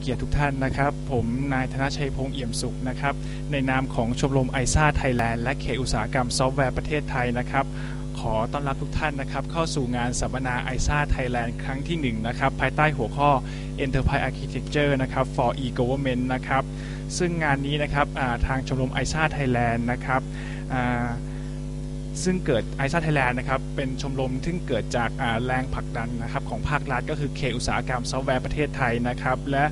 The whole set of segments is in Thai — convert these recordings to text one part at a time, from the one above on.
เกียรติทุกท่านนะครับ ผมนายธนชัยพงษ์เอี่ยมสุขนะครับ ในนามของชมรมไอซ่าไทยแลนด์และเขตอุตสาหกรรมซอฟต์แวร์ประเทศไทยนะครับ ขอต้อนรับทุกท่านนะครับ เข้าสู่งานสัมมนาไอซ่าไทยแลนด์ครั้งที่ 1 นะครับ ภายใต้หัวข้อ Enterprise Architecture นะครับ for e-government นะครับ ซึ่งงานนี้นะครับทางชมรมไอซ่าไทยแลนด์นะครับ ซึ่งเกิดไอซ่าไทยแลนด์นะครับเป็นชมรมที่เกิดจากแรงผลักดันนะครับของภาครัฐก็คือเขตอุตสาหกรรมซอฟต์แวร์ประเทศไทยนะครับและ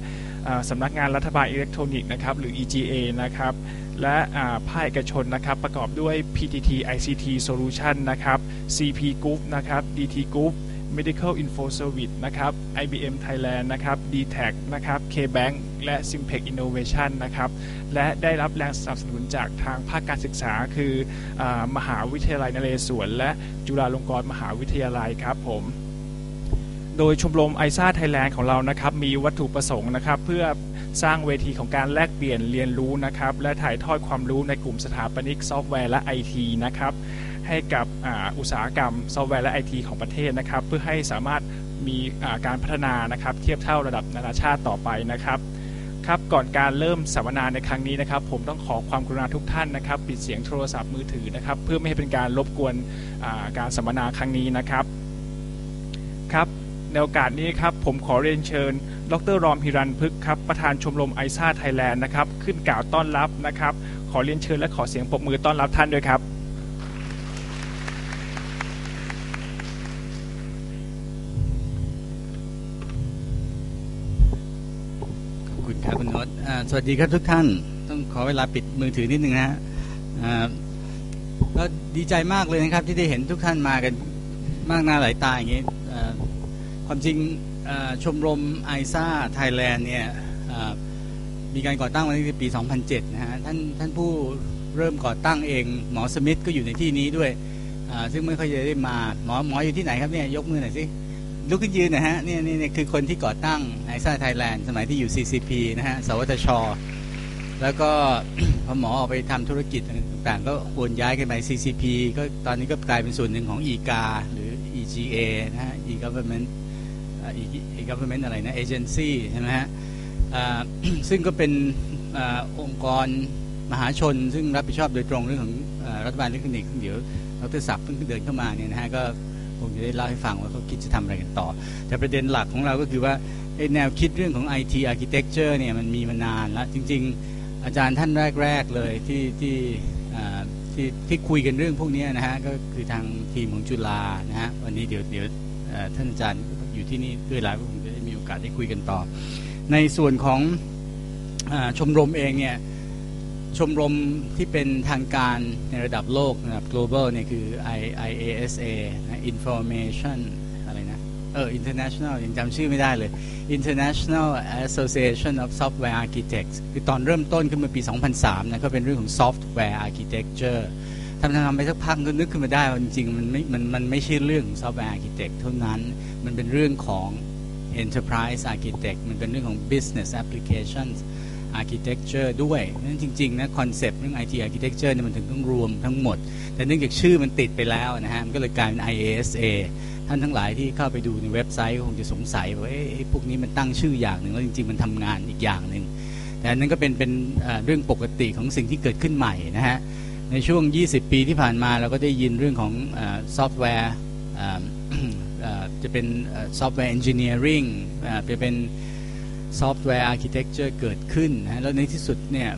สำนักงานรัฐบาลอิเล็กทรอนิกส์นะครับหรือ EGA นะครับและอ่าภาคเอกชนนะครับประกอบด้วย PTT ICT Solution นะครับ CP Group นะครับ DT Group Medical Info Service นะครับ IBM Thailand นะครับ DTAC นะครับ KBank และ Simplex Innovation นะครับ และได้รับแรงสนับสนุนจากทางภาคการศึกษาคืออมหาวิทยาลัยนเรศวรและจุฬาลงกรณ์มหาวิทยาลัยครับผมโดยชมรมไอซ่าไทยแลนด์ของเรานะครับมีวัตถุประสงค์นะครับเพื่อสร้างเวทีของการแลกเปลี่ยนเรียนรู้นะครับและถ่ายทอดความรู้ในกลุ่มสถาปนิกซอฟต์แวร์และไอทีนะครับ ให้กับอุตสาหกรรมซอฟต์แวร์และไอทีของประเทศนะครับ เพื่อให้สามารถมีการพัฒนานะครับ เทียบเท่าระดับนานาชาติต่อไปนะครับครับก่อนการเริ่มสัมมนาในครั้งนี้นะครับ ผมต้องขอความกรุณาทุกท่านนะครับ ปิดเสียงโทรศัพท์มือถือนะครับ เพื่อไม่ให้เป็นการรบกวนการสัมมนาครั้งนี้นะครับครับในโอกาสนี้ครับผมขอเรียนเชิญ ดรรอมพิรันพึกษ์ครับประธานชมรมไอซ่าไทยแลนด์นะครับ ขึ้นกล่าวต้อนรับนะครับ ขอเรียนเชิญและขอเสียงปรบมือต้อนรับท่านด้วยครับ ขอบคุณครับคุณโนตอ่า สวัสดีครับทุกท่าน ต้องขอเวลาปิดมือถือนิดนึงนะฮะก็ดีใจมากเลยนะครับที่ได้เห็นทุกท่านมากันมากหน้าหลายตาอย่างนี้ความจริงชมรมไอซ่าไทยแลนด์เนี่ยมีการก่อตั้งมาตั้งแต่ปี 2007 นะฮะท่านท่านผู้เริ่มก่อตั้งเองหมอสมิธก็อยู่ในที่นี้ด้วย ซึ่งไม่ค่อยจะได้มาหมอหมออยู่ที่ไหนครับเนี่ยยกมือหน่อยสิ ลุกขึ้นยืนนะฮะนี่นี่นี่คือคนที่ก่อตั้งไอซ่าไทยแลนด์สมัยที่อยู่ CCP นะฮะ สวทช แล้วก็พอหมอออกไปทำธุรกิจต่างๆ ก็โอนย้ายกันไป CCP ก็ตอนนี้ก็กลายเป็นส่วนหนึ่งของ EGA หรือ EGA นะฮะ e-government อ่า E- e-government อะไรนะ agency ใช่ไหมฮะซึ่งก็เป็นอองค์กรมหาชน ซึ่งรับผิดชอบโดยตรงเรื่องของอรัฐบาลอิเล็กทรอนิกส์เดี๋ยวดรศักดิ์เพิ่งเดินเข้ามาเนี่ยนะฮะก็ คงจะได้เล่าให้ฟังว่าเขาคิดจะทำอะไรกันต่อ แต่ประเด็นหลักของเราก็คือว่าแนวคิดเรื่องของ IT architecture เนี่ยมันมีมานานแล้ว จริง ๆ อาจารย์ท่านแรก ๆ เลยที่ที่ที่ที่คุยกันเรื่องพวกนี้นะฮะก็คือทางทีมของจุฬานะฮะวันนี้เดี๋ยวเดี๋ยวท่านอาจารย์อยู่ที่นี่ด้วยแล้วก็คงจะได้มีโอกาสได้คุยกันต่อ ในส่วนของอชมรมเองเนี่ย ชมรมที่เป็นทางการในระดับโลกระดับ global เนี่ยคือ I IASA Information อะไรนะ เออ International ยังจำชื่อไม่ได้เลย International Association of Software Architects คือตอนเริ่มต้นขึ้นมาปี 2003นะก็เป็นเรื่องของ Software Architecture ทำทำไปสักพักก็นึกขึ้นมาได้ว่าจริงๆ มันไม่มันมันไม่ใช่เรื่องของ Software Architect เท่านั้น มันเป็นเรื่องของ Enterprise Architect มันเป็นเรื่องของ Business Applications Architecture ด้วยนั้นจริงๆนะคอนเซปต์เรื่อง IT Architecture เนี่ยมันถึงต้องรวมทั้งหมด แต่เนื่องจากชื่อมันติดไปแล้วนะฮะ มันก็เลยกลายเป็น IASA ท่านทั้งหลายที่เข้าไปดูในเว็บไซต์คงจะสงสัยว่าเอ๊ะไอ้พวกนี้มันตั้งชื่ออย่างหนึ่งแล้วจริงๆ มันทำงานอีกอย่างหนึ่งแต่นั้นก็เป็นเป็นเอ่อเรื่องปกติของสิ่งที่เกิดขึ้นใหม่นะฮะในช่วง 20 ปีที่ผ่านมาเราก็ได้ยินเรื่องของซอฟต์แวร์จะเป็นซอฟต์แวร์เอนจิเนียริงจะเป็น ซอฟต์แวร์อาร์เคเต็กเจอร์เกิดขึ้นนะแล้วในที่สุดเนี่ย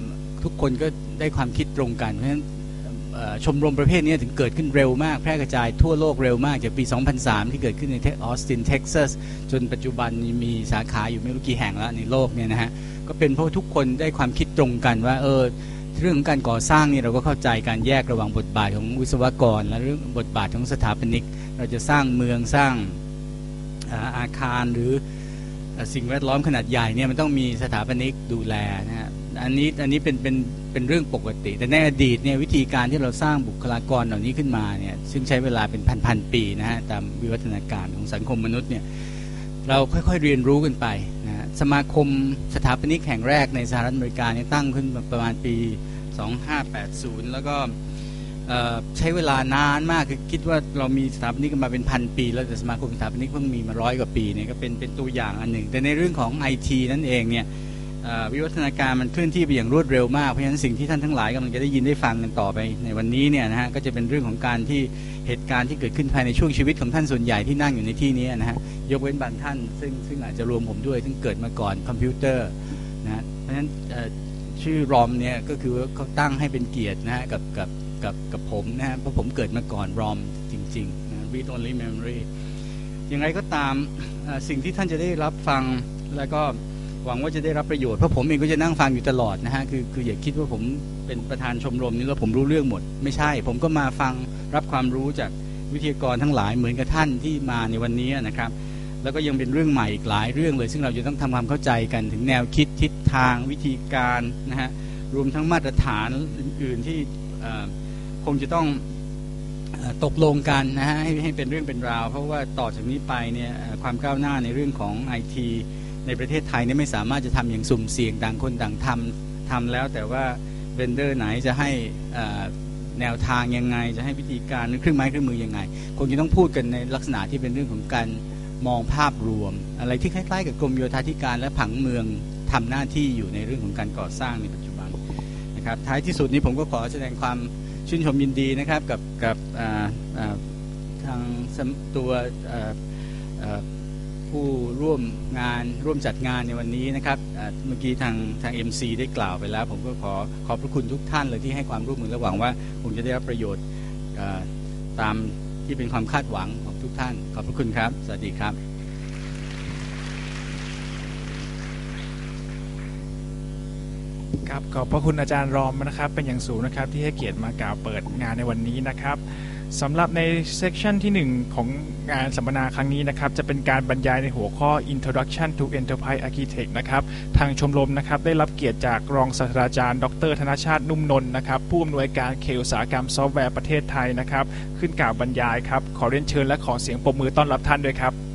ทุกคนก็ได้ความคิดตรงกัน เพราะฉะนั้นชมรมประเภทนี้ถึงเกิดขึ้นเร็วมาก แพร่กระจายทั่วโลกเร็วมาก จากปี 2003 ที่เกิดขึ้นในออสตินเท็กซัสจนปัจจุบันมีสาขาอยู่ไม่รู้กี่แห่งแล้วในโลกเนี่ยนะฮะก็เป็นเพราะทุกคนได้ความคิดตรงกันว่าเออเรื่องการก่อสร้างนี่เราก็เข้าใจการแยกระหว่างบทบาทของวิศวกร และเรื่องบทบาทของสถาปนิก เราจะสร้างเมืองสร้างอาคารหรือ สิ่งแวดล้อมขนาดใหญ่เนี่ยมันต้องมีสถาปนิกดูแลนะฮะอันนี้อันนี้เป็นเป็นเป็นเรื่องปกติ แต่ในอดีตเนี่ยวิธีการที่เราสร้างบุคลากรเหล่านี้ขึ้นมาเนี่ยซึ่งใช้เวลาเป็นพันพันๆปีนะฮะตามวิวัฒนาการของสังคมมนุษย์เนี่ยเราค่อยๆเรียนรู้กันไปนะฮะสมาคมสถาปนิกแห่งแรกในสหรัฐอเมริกาเนี่ยตั้งขึ้นประมาณปี 2580 แล้วก็ ใช้เวลานานมากคือคิดว่าเรามีสถาปนิกมาเป็นพันปี แล้วแต่สมาคมสถาปนิกเพิ่งมีมาร้อยกว่าปีเนี่ยก็เป็นเป็นตัวอย่างอันหนึ่ง แต่ในเรื่องของไอทีนั่นเองเนี่ยวิวัฒนาการมันเคลื่อนที่ไปอย่างรวดเร็วมากเพราะฉะนั้นสิ่งที่ท่านทั้งหลายกำลังจะได้ยินได้ฟังกันต่อไป ในวันนี้เนี่ยนะฮะก็จะเป็นเรื่องของการที่เหตุการณ์ที่เกิดขึ้นภายในช่วงชีวิตของท่านส่วนใหญ่ที่นั่งอยู่ในที่นี้นะฮะยกเว้นบางท่านซึ่งซึ่งอาจจะรวมผมด้วย ซึ่งเกิดมาก่อนคอมพิวเตอร์นะฮะเพราะฉะนั้นชื่อรอมเนี่ยก็คือเขาตั้งให้เป็นเกียรตินะฮะกับกับ กับกับผมนะฮะเพราะผมเกิดมาก่อนรอมจริงๆนะ read only memory อย่างไรก็ตามสิ่งที่ท่านจะได้รับฟังแล้วก็หวังว่าจะได้รับประโยชน์เพราะผมเองก็จะนั่งฟังอยู่ตลอดนะฮะคือคืออย่าคิดว่าผมเป็นประธานชมรมนี้แล้วผมรู้เรื่องหมด ไม่ใช่ ผมก็มาฟังรับความรู้จากวิทยากรทั้งหลายเหมือนกับท่านที่มาในวันนี้นะครับ แล้วก็ยังเป็นเรื่องใหม่อีกหลายเรื่องเลย ซึ่งเราจะต้องทำความเข้าใจกันถึงแนวคิดทิศทางวิธีการนะฮะรวมทั้งมาตรฐานอื่นๆที่ งจะต้องตกลงกันนะฮะให้ให้เป็นเรื่องเป็นราว เพราะว่าต่อจากนี้ไปเนี่ยความก้าวหน้าในเรื่องของไอทีในประเทศไทยเนี่ยไม่สามารถจะทำอย่างสุ่มเสี่ยงต่างคนต่างทำทำแล้ว แต่ว่าเวนเดอร์ไหนจะให้แนวทางยังไง จะให้วิธีการเครื่องไม้เครื่องมือยังไง คงจะต้องพูดกันในลักษณะที่เป็นเรื่องของการมองภาพรวม อะไรที่คล้ายๆ กับกรมโยธาธิการและผังเมืองทำหน้าที่อยู่ในเรื่องของการก่อสร้างในปัจจุบันนะครับท้ายที่สุดนี้ผมก็ขอแสดงความ ชื่นชมยินดีนะครับกับกับทางตัวผู้ร่วมงานร่วมจัดงานในวันนี้นะครับเมื่อกี้ทางทาง MC ได้กล่าวไปแล้ว ผมก็ขอขอบพระคุณทุกท่านเลยที่ให้ความร่วมมือและหวังว่าคงจะได้รับประโยชน์ตามที่เป็นความคาดหวังของทุกท่าน ขอบพระคุณครับ สวัสดีครับ ครับขอบพระคุณอาจารย์รอมนะครับเป็นอย่างสูงนะครับที่ให้เกียรติมากล่าวเปิดงานในวันนี้นะครับสำหรับในเซสชันที่ 1 ของงานสัมมนาครั้งนี้นะครับจะเป็นการบรรยายในหัวข้อ Introduction to Enterprise Architect นะครับทางชมรมนะครับได้รับเกียรติจากรองศาสตราจารย์ ดร ธนชาตินุ่มนนท์นะครับผู้อำนวยการเขตอุตสาหกรรมซอฟต์แวร์ประเทศไทยนะครับขึ้นกล่าวบรรยายครับขอเรียนเชิญและขอเสียงปรบมือต้อนรับท่านด้วยครับ